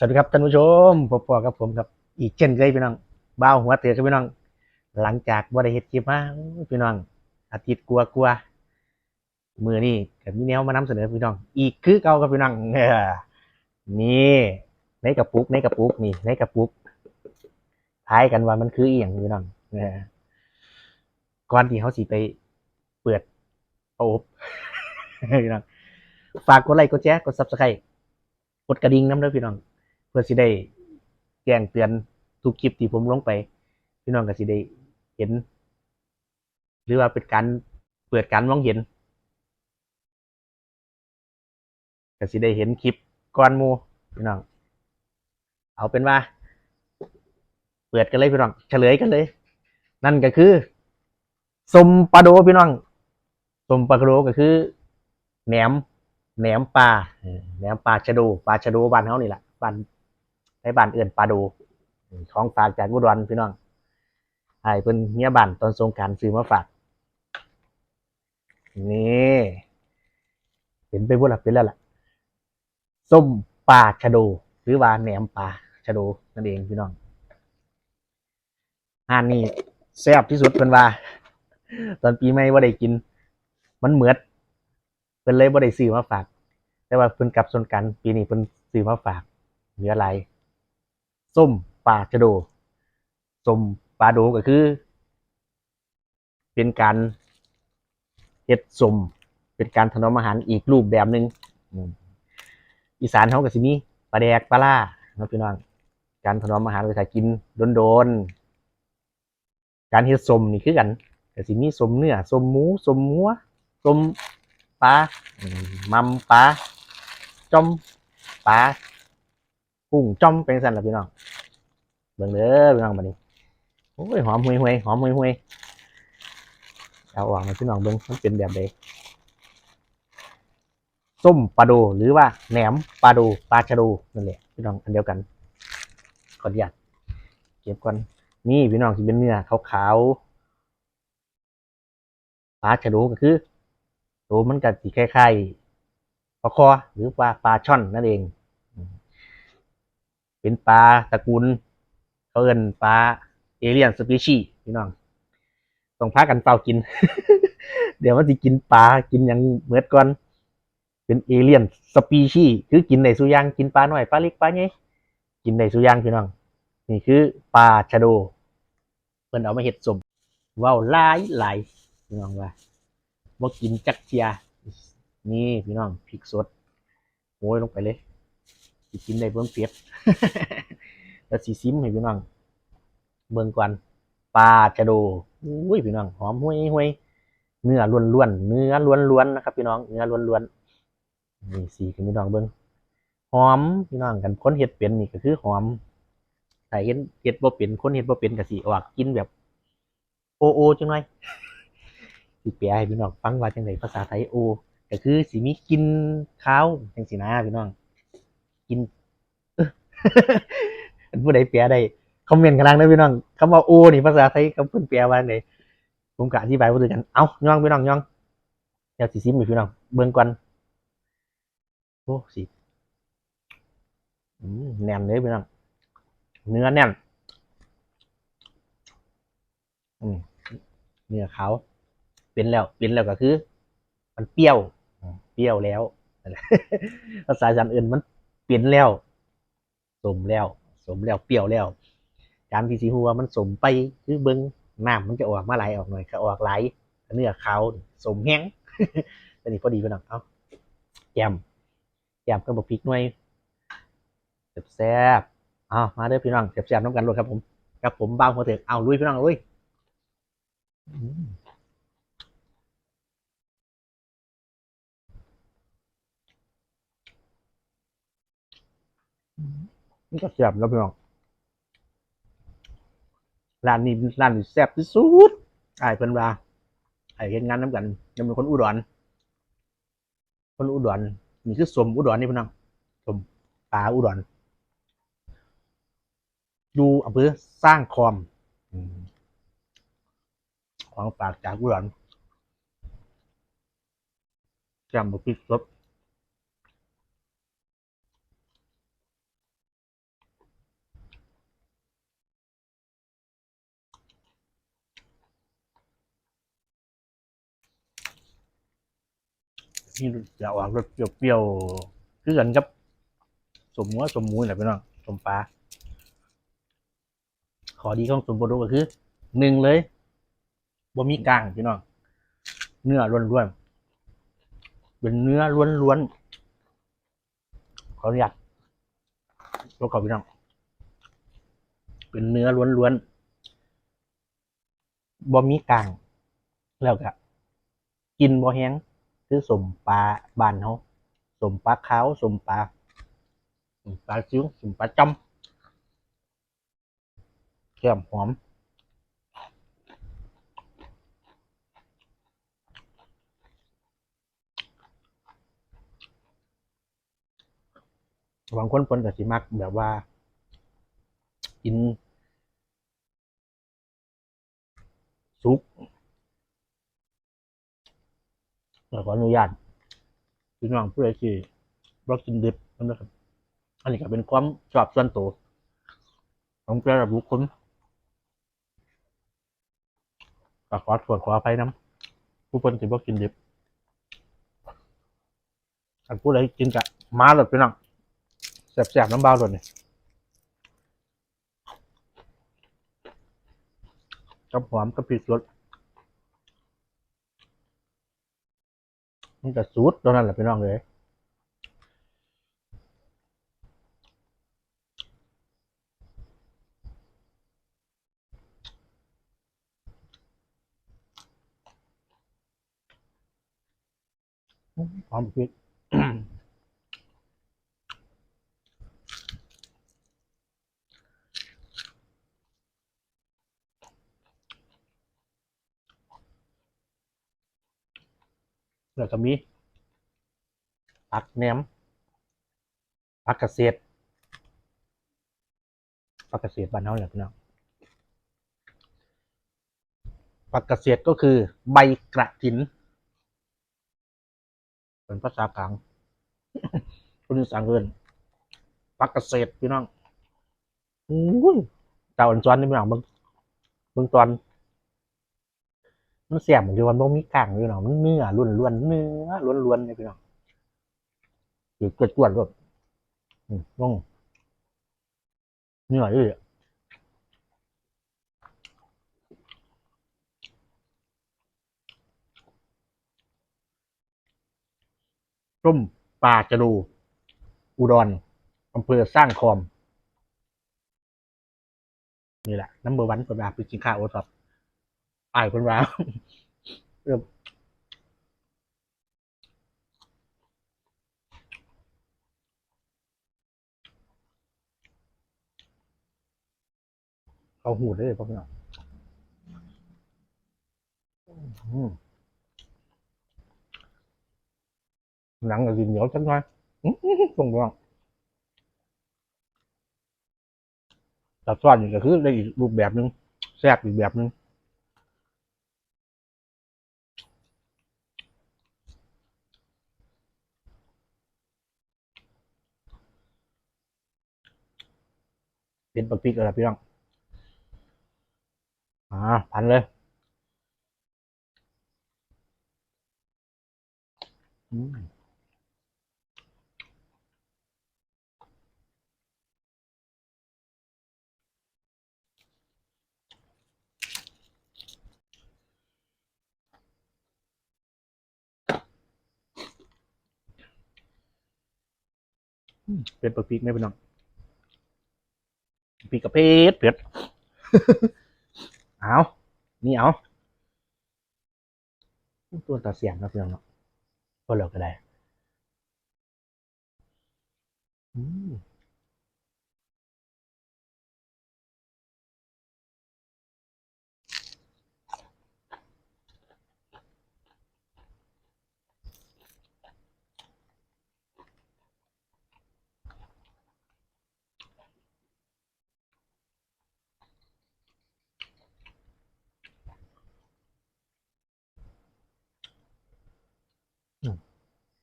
สวัสดีครับท่านผู้ชมพบกับผมครับ อีกเช่นเคยพี่น้องบ้าหัวเตือกับพี่น้อง หลังจากบริเหตุคลิปมาพี่น้อง อาทิตย์กลัวกลัวมือนี่กับมีแนวมานำเสนอพี่น้อง อีกคือเก่ากับพี่น้องเออนี่ในกระปุกในกระปุกนี่ในกระปุกทายกันว่ามันคืออีหยังพี่น้องเออก่อนที่เขาสิไปเปิดโอบพี่น้องฝากกดไลค์กดแชร์กดซับสไครต์กดกระดิ่งน้ำด้อพี่น้อง เพื่อสิได้แจ้งเตือนทุกคลิปที่ผมลงไป พี่น้องก็สิได้เห็น หรือว่าเป็นการเปิดการมองเห็นก็สิได้เห็นคลิปก่อนมูพี่น้อง เอาเป็นว่า เปิดกันเลยพี่น้อง เฉลยกันเลย นั่นก็คือสมปลาโดพี่น้องสมปลาโดก็คือแหนมแหนมปลาแหนมปลาชะโดปลาชะโดบ้านเฮานี่แหละบ้าน ในบ้านเอื่นปลาโดของฝากจากอุดรพี่น้องไอ้เพิ่นเมียบ้านตอนสงการซื้อมาฝากนี่เห็นไปบ่ล่ะเป็นแล้วล่ะส้มปลาชะโดหรือว่าแหนมปลาชะโดนั่นเองพี่น้องอาหารนี่แซ่บที่สุดเพิ่นว่า ตอนปีใหม่บ่าได้กิน มันเหมือดเพิ่นเลยบ่าได้ซื้อมาฝาก แต่ว่าเพิ่นกลับสนกัน ปีนี้เพิ่นซื้อมาฝากเหลืออะไร ส้มปลาชะโดส้มปลาโดก็คือ เป็นการเฮ็ดสมเป็นการถนอมอาหารอีกรูปแบบหนึ่งอีสานเขาก็สิมีปลาแดกปลาล่าเนาะพี่น้องการถนอมอาหารก็จะกินโดนๆการเฮ็ดสมนี่คือกันก็สิมีสมเนื้อสมหมูสมหัวสมปลาอืมมัมปลาจอมปลากุ้งจอมเป็นสันละพี่น้อง เบิ่งเด้อพี่น้องบัดนี้โอ้ยหอมห่วยห่วยหอมห่วยห่วยเอาออกมาพี่น้องเบิ่งมันเป็นแบบใดส้มปลาโดหรือว่าแหนมปลาโดปลาชะโดนั่นแหละพี่น้องอันเดียวกันขออนุญาตเก็บก่อนนี่พี่น้องที่เป็นเนื้อขาวๆปลาชะโดก็คือตัวมันก็สีคล้ายๆปลาคอหรือปลาปลาช่อนนั่นเอง เป็นปลาตระกูล เขาเอิ้นปลาเอเลียนสปีชีพี่น้องต้องพากันเฝ้ากิน เดี๋ยวมันจะกินปลากินอย่างเหมือนก่อน เป็นเอเลียนสปีชีคือกินในสุยางกินปลาหน่อยปลาเล็กปลาใหญ่กินในสุยางพี่น้อง นี่คือปลาชะโดเพิ่นเอามาเฮ็ดสมว้าวลายหลายพี่น้องว่าบ่กินจักเทียนี่พี่น้องพริกสดโอ้ยลงไปเลยกินได้เบิ่งเปียก แล้วสีซิมให้พี่น้องเบิ่งก่อนปลาชะโดอุ้ยพี่น้องหอมห้วยห้วยเนื้อล้วนๆเนื้อล้วนๆนะครับ พี่น้องเนื้อล้วนๆนี่สีคือพี่น้องเบิ่งหอมพี่น้องกันคนเฮ็ดเป็นนี่ก็คือหอมแต่เฮ็ดเฮ็ดบ่เป็นคนเฮ็ดบ่เป็นก็สิออกกินแบบ โอโอจังหน่อยสิแปลให้พี่น้องฟังว่าจังไดภาษาไทยโอก็คือสิมีกินข้าวจังสินะพี่น้องกิน ผู้ใดแปลได้คอมเมนต์กันล่างเด้อพี่น้องคำว่าโอนี่ภาษาไทยคำเพิ่นแปลว่าจังผมก็อธิบายบ่ถูกกันเอ้าย่องพี่น้องย่องเดี๋ยวสิซิมพี่น้องเบิ่งก่อนโอ้สิแน่นเลยพี่น้องเนื้อแน่นเนื้อเขาเป็นแล้วเป็นแล้วก็คือ มันเปรี้ยวเปรี้ยวแล้วภาษาจำอื่นมันเปลี่ยนแล้วสมแล้ว สมแล้วเปรี้ยวแล้วการที่สีหัวมันสมไปคือเบิ้งน้ำมันจะออกมาไหลออกหน่อยก็ออกไหลเนื้อเขาสมแห้งอันนี้พอดีไปหน่อยเอาแกมแกมก็บอกพริกหน่วยแซ่บๆเอามาเด้อพี่น้องแซ่บๆน้ำกันเลยครับผมกับผมบางหัวเถือกเอาลุยพี่น้องลุยอืม นี่ก็แซ่บแล้วพี่น้องร้านนี้ร้านนี้แซ่บที่สุดไอ้เพิ่นว่าไอ้เฮ็ดงานน้ำกันยังเป็นคนอุดรคนอุดรนี่คือสมอุดรนี่พี่น้องสมปลาอุดรอยู่อำเภอสร้างคอมอืมของฝากจากอุดรจำบุกพิกสด นี่จะออกรสเปรี้ยวๆคือกันกับสมหัวสมมูนแหละพี่น้องสมปลาขอดีของสมบูรณ์ก็คือหนึ่งเลยบ่มีกลางพี่น้องเนื้อล้วนๆเป็นเนื้อล้วนๆขออนุญาตรบกวนพี่น้องเป็นเนื้อล้วนๆบ่มีกลาง แล้วก็กินบ่แห้ง คือสมปลาบานเขาสมปลาขาวสมปลาสมปลาซิวสมปลาจอมแก้มหอมบางคนเพิ่นก็สิมักแบบว่ากินซุป แล้วขออนุญาตพี่น้องผู้ใดที่บ่กินดิบนะครับ อันนี้ก็เป็นความชอบส่วนตัวของแต่ละบุคคลก็ขอโทษขออภัยนํผู้เพิ่นที่บ่กินดิบอันผู้ใดกินก็มาเลยพี่น้องแซ่บๆน้ำบ้าวเลยนี่กับหอมกับพริกสด มั นจะสูดตอนนั้นแหละพี่น้องเลยหอมพริก แล้วก็มีผักแหนมผักกระเกษตรผักกระเกษตรบ้านเฮาเนี่ยพี่น้องผักกระเกษตรก็คือใบกระถิน เป็นภาษากลางคนอีสานเอินผักกระเกษตรพี่น้องอุ้ยเต่าอันซ้อนนี่พี่น้องเบิ่งเบิ่งตอน มันเสียบเหมือนที่วันบ่มีกลางเลยเนาะมันเนื้อล้วนล้วนเนื้อล้วนล้วนๆเลยพี่น้องหรือเกิดกวนรสอืมลงเนื้อเยอะต้มปลาจะดูอุดรอำเภอสร้างคอม นี่แหละน้ำเบอร์วันคนว่าไปกินข้าวโอท็อป อ้ายคนว่าเริ่มเอาหูได้เลยพ่อพี่น้องหนังกับดินเหนียวจังหน่อยอื้อหือตรงแต่ซ้อนนี่ก็คือได้อีกรูปแบบหนึ่งแซ่บอีกแบบหนึ่ง เป็นปักพริกอะไรพี่น้องอ่าพันเลยอืมเป็นปักพริกไหมพี่น้อง พริกกระเพชรเผ็ดเอานี่เอาตัวตัดเสียงนะพี่องเนาะก็เหลือก็ได้ อืม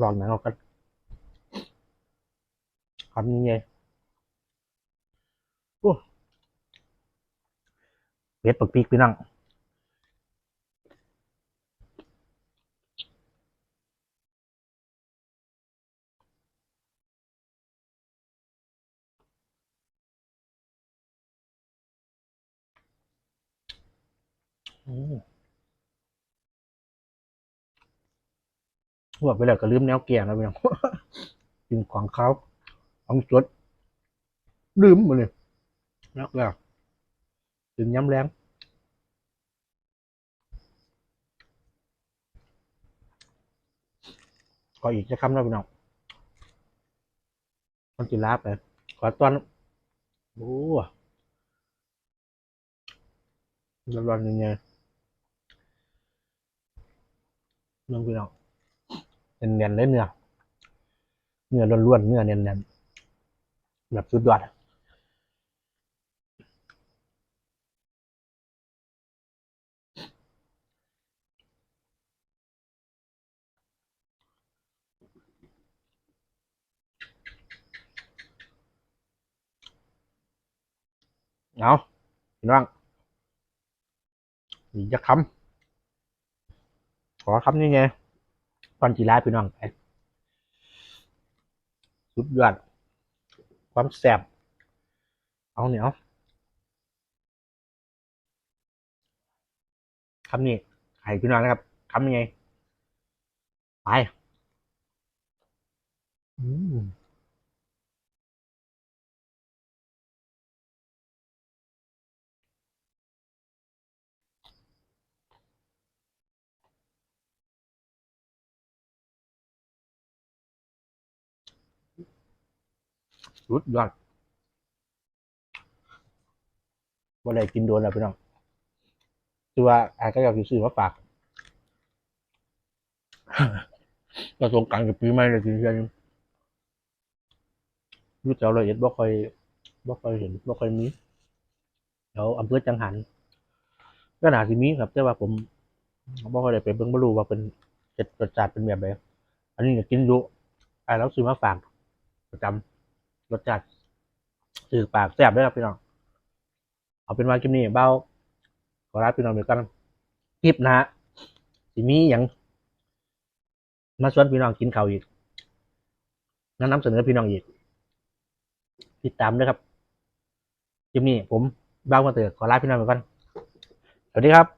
ลองหนังออกกันคำนี้ไงโอ้เบ็ดปักพีกพี่นั่ง อืม บอกไปแล้วก็ลืมแนวเกียร์แล้วพี่น้องกินของเขาของสดลืมหมดเลยแล้วแล้วถึงย้ำแรงขออีกจะคำแล้วพี่น้องมันจิลาบไปขอตอนโอ้ร้อนๆยังไงน้องพี่น้อง เนียนๆเลยเนื้อเนื้อล้วนๆเนื้อเนียนๆแบบสุดยอดเอาพี่น้องอีกจะคำขอคำนี้ไง ตอนจีราพี่น้องไปสุดยอดความแสบเอาเหนียวคำนี้ใครพี่น้องนะครับคำยังไง ไปอืม สุดยอดว่าได้กินโดนแล้วพี่น้องคือว่าอาก็อยากซื้อมาฝากก็สงกรารกับปีใหม่เลยทีเดียวรู้แถวละเอียดบ่ค่อยบ่ค่อยเห็นบ่ค่อยมีแถวอำเภอจังหันก็น่าสิมีครับแต่ว่าผมบ่ค่อยได้ไปเบิ่งบ่รู้ว่าเป็นเจ็ดรสชาติเป็นแบบใดอันนี้ก็กินอยู่ไอ้เราซื้อมาฝากประจำ รสชาติถือปากแซ่บด้อครับพี่น้อง เอาเป็นว่าคลิปนี้เบ้าขอลาพี่น้องไปก่อนคลิปนะฮะสิมีหยังมาชวนพี่น้องกินข้าวอีกแนะนำเสนอพี่น้องอีก ติดตามด้วยครับคลิปนี้ผมบ้ามาเตอร์ขอลาพี่น้องไปก่อนสวัสดีครับ